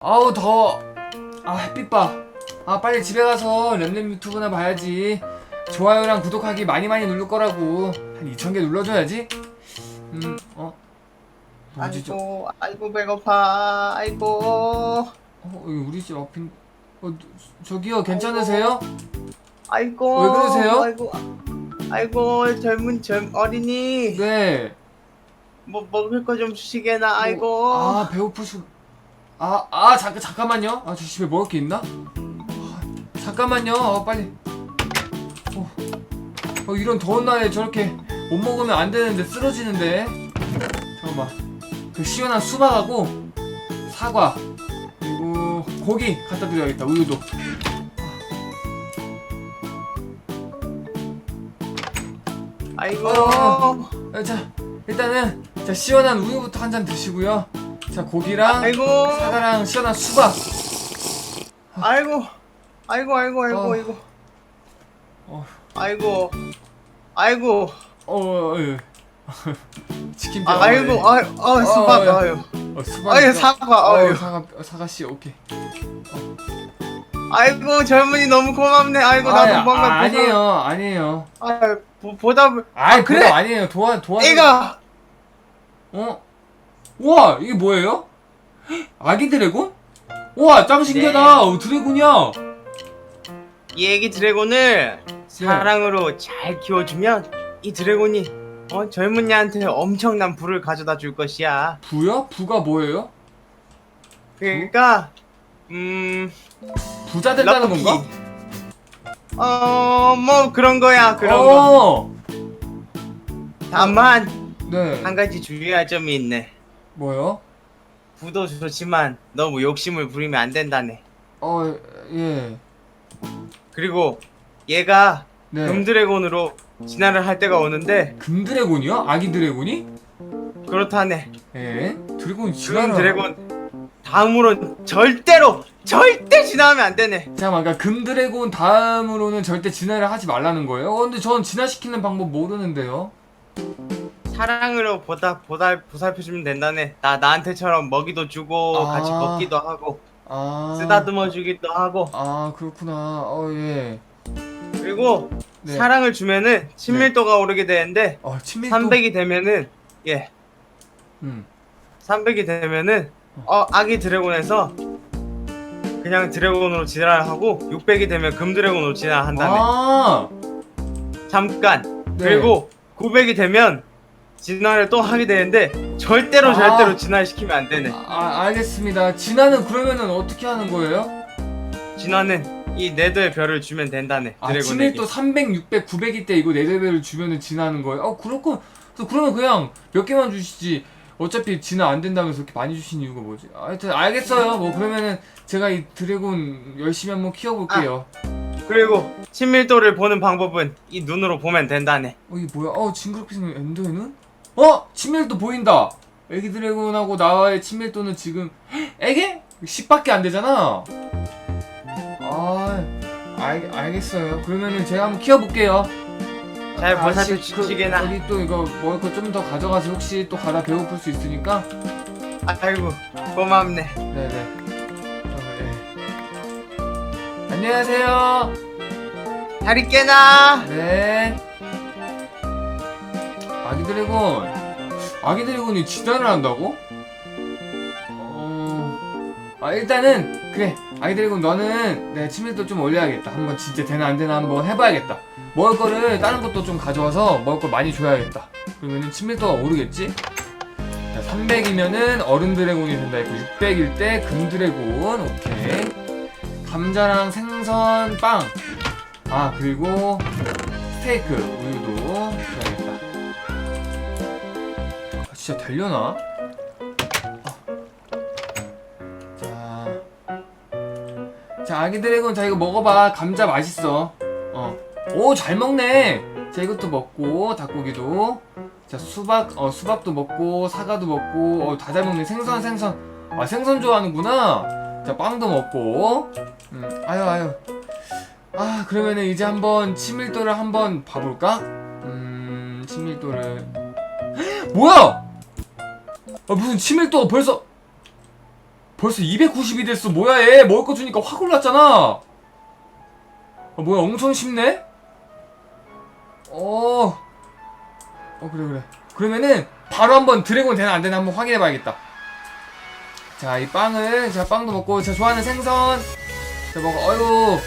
아우 더워. 아 햇빛 봐아 빨리 집에 가서 램램 유튜브나 봐야지. 좋아요랑 구독하기 많이 많이 누를 거라고. 한 2,000개 눌러줘야지. 음 어? 뭐지 저 아이고 아이고 배고파. 아이고. 어, 여기 우리 집 앞인 어 누- 저기요 괜찮으세요? 아이고 왜 그러세요? 아이고. 아이고 젊은 젊 어린이. 네. 뭐 먹을 거 좀 주시게나 아이고. 아 배고프시 아, 아 잠깐 잠깐만요. 아 저 집에 먹을 게 있나? 아, 잠깐만요. 어, 빨리. 어, 어 이런 더운 날에 저렇게 못 먹으면 안 되는데 쓰러지는데. 잠깐만. 그 시원한 수박하고 사과 그리고 고기 갖다 드려야겠다. 우유도. 아이고. 어. 아, 자 일단은 자 시원한 우유부터 한 잔 드시고요 자 고기랑 아이고 사과랑 시원한 수박 아이고 아이고 아이고 아이고 어. 아이고 어. 아이고 아이고 어, 예. 치킨 아, 아이고 아유 아 수박 어, 아유 어, 수박. 아유 사과 어, 아유 사과 사과 씨 오케이. 아이고 젊은이 너무 고맙네 아이고 나도 아, 뭔가 아, 아니에요, 아니에요. 아 보, 보답을 아, 그래. 그래 아니에요. 도와 도와. 애가 어? 우와 이게 뭐예요? 아기 드래곤? 우와 짱 신기하다. 네. 어, 드래곤이야. 이 애기 드래곤을 사랑으로 잘 키워주면 이 드래곤이 어, 젊은 이한테 엄청난 부를 가져다 줄 것이야. 부요? 부가 뭐예요? 그러니까 음, 부자 된다는 럭키. 건가? 어, 뭐 그런 거야, 그런 거. 어. 다만 네. 한 가지 주의할 점이 있네. 뭐요? 부도 좋지만 너무 욕심을 부리면 안 된다네. 어 예. 그리고 얘가 네. 금드래곤으로 진화를 할 때가 오는데 금 드래곤이요? 아기 드래곤이? 그렇다네. 예. 드래곤 금 지나라. 드래곤 다음으로는 절대로 절대 진화하면 안 되네. 잠깐만, 그러니까 금드래곤 다음으로는 절대 진화를 하지 말라는 거예요? 어, 근데 전 진화시키는 방법 모르는데요. 사랑으로 보다 보다 보살펴주면 된다네. 나 나한테처럼 먹이도 주고 아. 같이 먹기도 하고 아. 쓰다듬어 주기도 하고 아, 그렇구나. 어, 예. 그리고 네. 사랑을 주면은 친밀도가 오르게 되는데 어, 친밀도. 300이 되면은 예 음. 300이 되면은 어 아기 드래곤에서 그냥 드래곤으로 진화하고 600이 되면 금 드래곤으로 진화한다네. 아. 잠깐 네. 그리고 900이 되면 진화를 또 하게 되는데 절대로 아. 절대로 진화시키면 안 되네. 아, 알겠습니다. 진화는 그러면은 어떻게 하는 거예요? 진화는 이 네더의 별을 주면 된다네. 아, 드래곤에게. 친밀도 300, 600, 900일 때 이거 4레벨을 주면은 진화하는 거예요? 어, 그렇군. 그래서 그러면 그냥 몇 개만 주시지. 어차피 진화 안 된다면서 이렇게 많이 주신 이유가 뭐지? 아, 하여튼 알겠어요. 뭐 그러면은 제가 이 드래곤 열심히 한번 키워볼게요. 그리고 친밀도를 보는 방법은 이 눈으로 보면 된다네. 어 이게 뭐야? 어 징그럽게 생긴 엔더의 눈? 어 친밀도 보인다. 애기 드래곤하고 나와의 친밀도는 지금 애게 10밖에 안 되잖아. 아 알, 알겠어요. 그러면은 제가 한번 키워볼게요. 잘 아, 보살펴 아저씨, 그, 주시게나. 여기 또 이거 먹을 거 좀 더 가져가서 혹시 또 가다 배고플 수 있으니까. 아이고 고맙네. 네네. 어, 네. 안녕하세요. 잘 있게나. 네. 드래곤. 아기 드래곤이 진화를 한다고? 어. 아, 일단은, 그래. 아기 드래곤 너는 내 친밀도 좀 올려야겠다. 한번 진짜 되나 안 되나 한번 해봐야겠다. 먹을 거를 다른 것도 좀 가져와서 먹을 걸 많이 줘야겠다. 그러면은 친밀도가 오르겠지? 자, 300이면은 어른 드래곤이 된다 했고, 600일 때 금 드래곤. 오케이. 감자랑 생선 빵. 아 그리고 스테이크 우유도 진짜 되려나? 아. 자, 자 아기 드래곤 자 이거 먹어봐. 감자 맛있어. 어 오 잘 먹네. 자 이것도 먹고 닭고기도. 자 수박 어 수박도 먹고 사과도 먹고. 어 다 잘 먹네. 생선 생선. 아 생선 좋아하는구나. 자 빵도 먹고. 음 아유 아유. 아 그러면은 이제 한번 친밀도를 한번 봐볼까? 음 친밀도를. 뭐야? 아 무슨 친밀도가 벌써 벌써 290이 됐어. 뭐야 얘? 먹을 거 주니까 확 올랐잖아. 어, 뭐야 엄청 쉽네? 어. 어 그래 그래. 그러면은 바로 한번 드래곤 되나 안 되나 한번 확인해 봐야겠다. 자, 이 빵을 자 빵도 먹고 제가 좋아하는 생선 자 먹어. 어이구.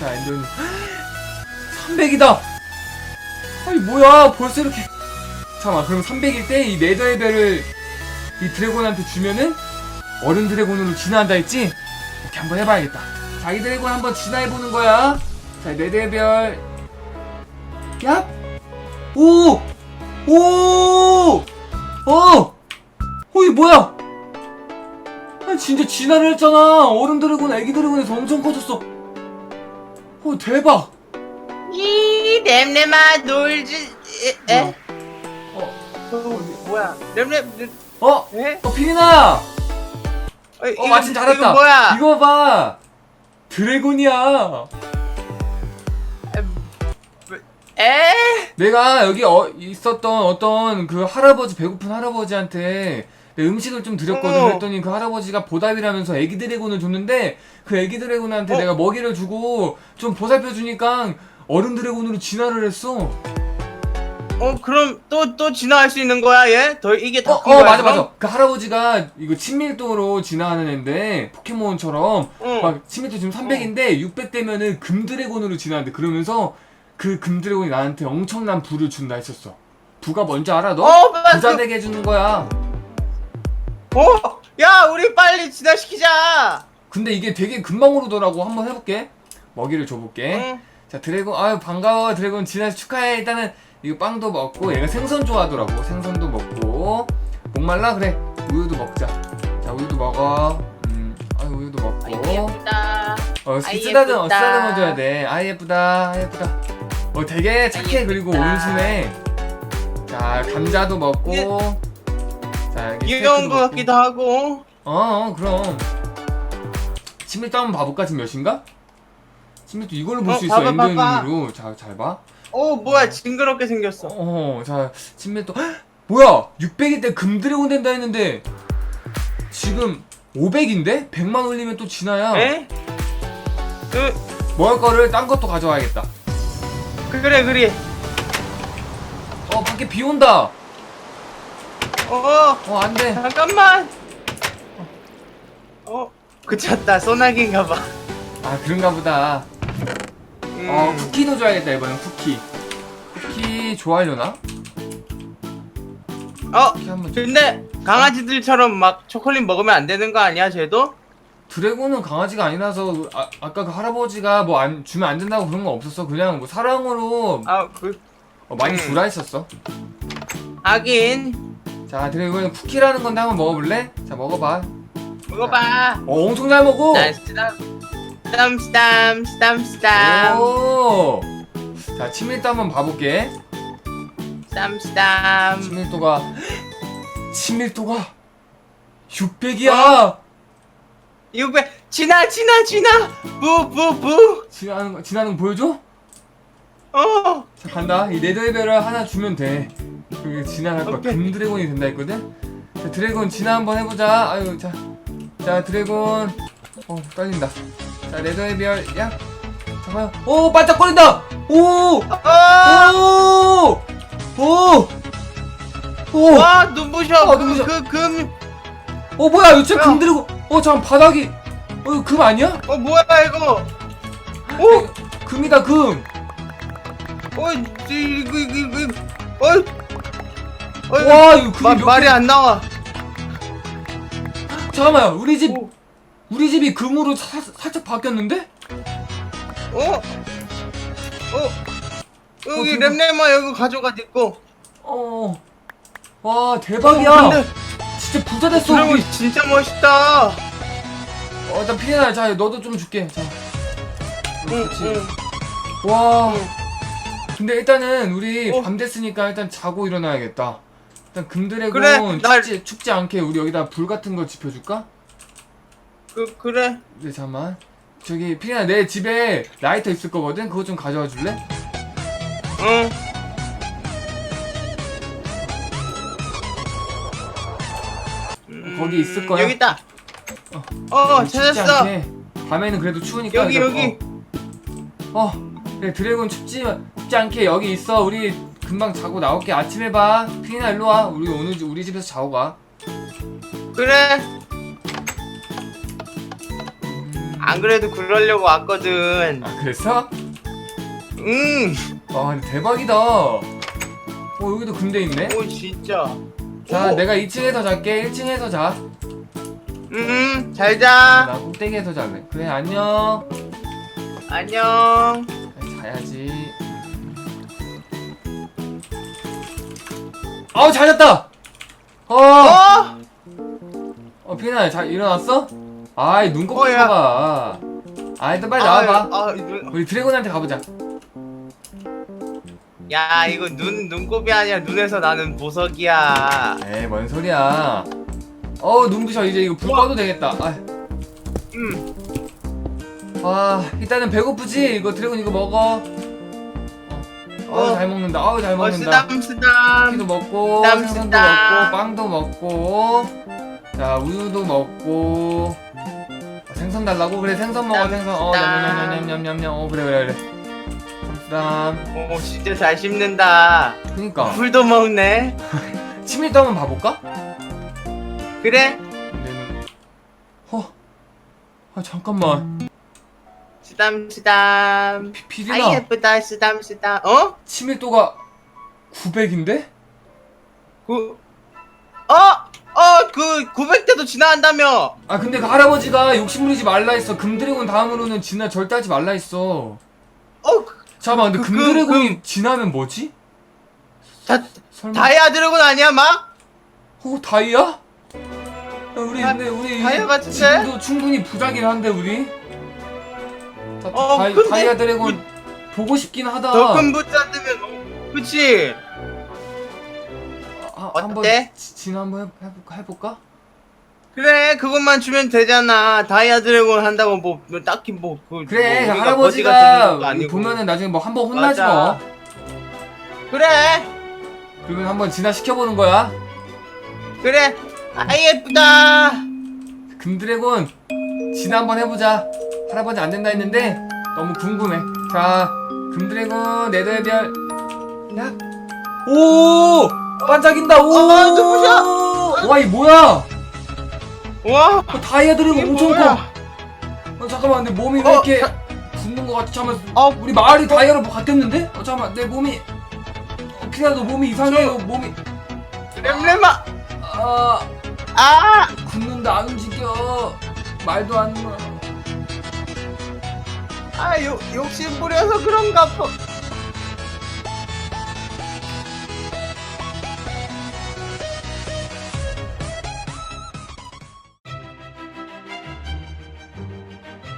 자, 엔더는 300이다. 아니 뭐야? 벌써 이렇게 잠깐만. 그럼 300일 때 이 네더의 별을 이 드래곤한테 주면은 어른 드래곤으로 진화한다 했지? 이렇게 한번 해봐야겠다. 자기 드래곤 한번 진화해보는 거야. 자, 네드별. 야! 오! 오! 어! 어, 이 뭐야? 아니, 진짜 진화를 했잖아. 어른 드래곤, 애기 드래곤에서 엄청 커졌어. 어, 대박! 이 렘렘아 놀지 에? 에? 어, 어, 뭐야 렘렘 어? 에? 어, 피리나! 어, 어, 이거- 마침 잘했다. 이거 뭐야 이거 봐! 드래곤이야! 에? 내가 여기 어, 있었던 어떤 그 할아버지 배고픈 할아버지한테 내 음식을 좀 드렸거든 어. 그랬더니 그 할아버지가 보답이라면서 애기 드래곤을 줬는데 그 애기 드래곤한테 어. 내가 먹이를 주고 좀 보살펴 주니까 어른 드래곤으로 진화를 했어. 어 그럼 또 또 진화할 수 있는 거야 얘? 더 이게 어, 더큰어 거야 맞아 그럼? 맞아. 그 할아버지가 이거 친밀도로 진화하는 애인데 포켓몬처럼 응. 막 친밀도 지금 300인데 600 되면은 금 드래곤으로 진화한대. 그러면서 그 금 드래곤이 나한테 엄청난 부를 준다 했었어. 부가 뭔지 알아 너? 어, 맞아. 부자 되게 해주는 거야. 어? 야 우리 빨리 진화시키자 근데 이게 되게 금방 오르더라고. 한번 해볼게. 먹이를 줘볼게. 응. 자 드래곤 아유 반가워 드래곤 진화 축하해. 일단은 이거 빵도 먹고 얘가 생선 좋아하더라고. 생선도 먹고 목말라 그래 우유도 먹자. 자 우유도 먹어. 음, 아유 우유도 먹고. 예쁘다 어 아이, 쓰다듬 어 예쁘다. 쓰다듬어줘야 돼. 아 예쁘다 아 예쁘다. 어 되게 착해 아이, 그리고 예쁘다. 온순해. 자 감자도 먹고. 예. 자 여기 귀여운 먹고. 같기도 하고 어, 어 그럼 친밀도 한번 봐볼까 지금 몇인가? 친밀도 이걸로 볼 어, 수 있어 봐봐, 엔더 봐봐. 눈으로 자잘 봐. 어 뭐야 징그럽게 생겼어 어, 자 친밀도 헉! 뭐야 600일 때 금드래곤 된다 했는데 지금 500인데 100만 올리면 또 진화야. 에? 그, 먹을 거를 딴 것도 가져와야겠다. 그래 그래 어 밖에 비 온다. 어 어 안 돼. 잠깐만 어 그쳤다 소나기인가 봐 아 그런가 보다. 음. 어 쿠키도 줘야겠다 이번엔 쿠키. 쿠키 좋아하려나? 어 쿠키 한번 줘. 근데 강아지들처럼 막 초콜릿 먹으면 안 되는 거 아니야 쟤도? 드래곤은 강아지가 아니라서 아, 아까 그 할아버지가 뭐 안 주면 안 된다고 그런 거 없었어. 그냥 뭐 사랑으로 아그 어, 많이 음. 주라 했었어. 하긴 자 드래곤 쿠키라는 건데 한번 먹어볼래? 자 먹어봐. 먹어봐 어 엄청 잘 먹어. 난 스담 스담 스담 오. 자 친밀도 한번 봐볼게. 스담 친밀도가 친밀도가 600이야. 이거 왜 지나 지나 지나 부부부 지나는 거 지나는 거 보여줘? 어 자 간다. 이 네더벨을 하나 주면 돼. 그게 진화할 거야. 오케이. 금 드래곤이 된다 했거든. 자 드래곤 진화 한번 해보자. 아유 자. 자 드래곤. 어 떨린다. 자 네더벨 야. 잠깐만. 오 반짝거린다. 오. 어! 오. 오. 오. 와 눈부셔 어, 눈부셔. 그금어 어 뭐야 뭐야? 금 드래곤. 어 잠깐 바닥이. 어 이거 금 아니야? 뭐야 이거 오 금이다 금. 어, 이거 이거 이거 이거 어, 어, 와 이거 금이 마, 몇 말이 개- 안 나와. 잠깐만 우리 집 오, 우리 집이 금으로 사, 살짝 바뀌었는데? 어, 어, 여기 진짜? 램램아 여기 가져가 됐고. 어. 와 대박이야. 어, 진짜 부자 됐어 드래곤 우리. 진짜 멋있다. 어, 일단 피리나 자 너도 좀 줄게. 자. 어, 응, 그렇지. 응. 와. 응. 근데 일단은 우리 어. 밤 됐으니까 일단 자고 일어나야겠다. 일단 금드래곤 그래, 날- 춥지, 춥지 않게 우리 여기다 불 같은 거 지펴줄까? 그 그래. 네 잠만. 저기 피리나 내 집에 라이터 있을 거거든. 그거 좀 가져와 줄래? 응. 거기 있을 거야. 음, 여기 있다. 어 춥지 찾았어 않게. 밤에는 그래도 추우니까 여기 여기 어, 어 그래 드래곤 춥지 춥지 않게 여기 있어 우리 금방 자고 나올게 아침에 봐 피나 일로 와 우리 오늘 집- 우리 집에서 자고 가 그래 안 그래도 그러려고 왔거든 아 그랬어? 음, 와 근데 대박이다 어 여기도 금대 있네 오 진짜. 자 오. 내가 2층에서 잘게 1층에서 자 음, 잘 자. 나 꼭대기에서 잘래 그래 안녕 안녕. 아이, 자야지 아우 잘 잤다 어, 어? 어 피나 잘 일어났어? 아이 눈곱 어, 야. 봐 아이 또 빨리 나와봐 아, 아, 눈, 우리 드래곤한테 가보자 야, 이거 눈 눈곱이 아니야. 눈에서 나는 보석이야. 에이 뭔 소리야 어우 눈부셔 이제 이거 불. 꺼도 되겠다 아, 음. 아 일단은 배고프지? 이거 드래곤 이거 먹어 어, 어우 어. 잘 먹는다 어우 잘 어, 먹는다 쓰담 쓰담. 키도 먹고 쓰담, 생선도. 먹고 빵도 먹고 자 우유도 먹고 어, 생선 달라고? 그래 생선 먹어 생선 어. 냠냠냠냠냠냠 어 그래 그래 그래 쌈 오, 진짜 잘 씹는다. 그니까 풀도 먹네. 치밀도 한번 봐볼까? 그래? 얘는 어? 아 잠깐만 쓰담 쓰담. 피, 아 피디나 예쁘다 쓰담 쓰담. 어? 치밀도가 900인데? 그 어? 어, 그 900대도 지나간다며. 아 근데 그 할아버지가 욕심 부리지 말라 했어 금드래곤 다음으로는 진화 절대 하지 말라 했어 어, 그- 잠깐만 근데 그- 그- 금드래곤이 지나면 뭐지? 다, 설마 다이아 드래곤 아니야, 막? 어 다이아? 야, 우리 다- 근데 우리 다이아 같은데? 지금도 충분히 부자긴 한데 우리 다, 어, 다이, 근데 다이아 드래곤 보고 싶긴 하다 더 큰 부자 뜨면 어, 그치? 아, 어때? 한번 지- 진화 한번 해, 해볼까, 해볼까? 그래 그것만 주면 되잖아. 다이아 드래곤 한다고 뭐, 뭐 딱히 뭐 그 그래 뭐, 그 우리가 거지가 할아버지가 것도 아니고. 보면은 나중에 뭐 한번 혼나지 맞아. 뭐. 그래. 그러면 한번 진화 시켜보는 거야? 그래. 아 예쁘다. 금드래곤 진화 한번 해보자. 할아버지 안 된다 했는데 너무 궁금해. 자 금드래곤 네더별. 야. 오 반짝인다 오 어, 눈부셔. 와이 뭐야? 와. 어, 다이아 드래곤 이게 엄청 뭐야? 커. 어, 잠깐만 내 몸이 왜 어, 이렇게 자- 붙는 거 같지? 잠깐만 어, 우리 마을이 다이아로 바뀌었는데? 어 잠깐만 내 몸이 어, 너 몸이 이상해. 너 몸이. 렘렘아. 아. 아. 굳는다 안 움직여. 말도 안 나. 아, 욕, 욕심 부려서 그런가 봐.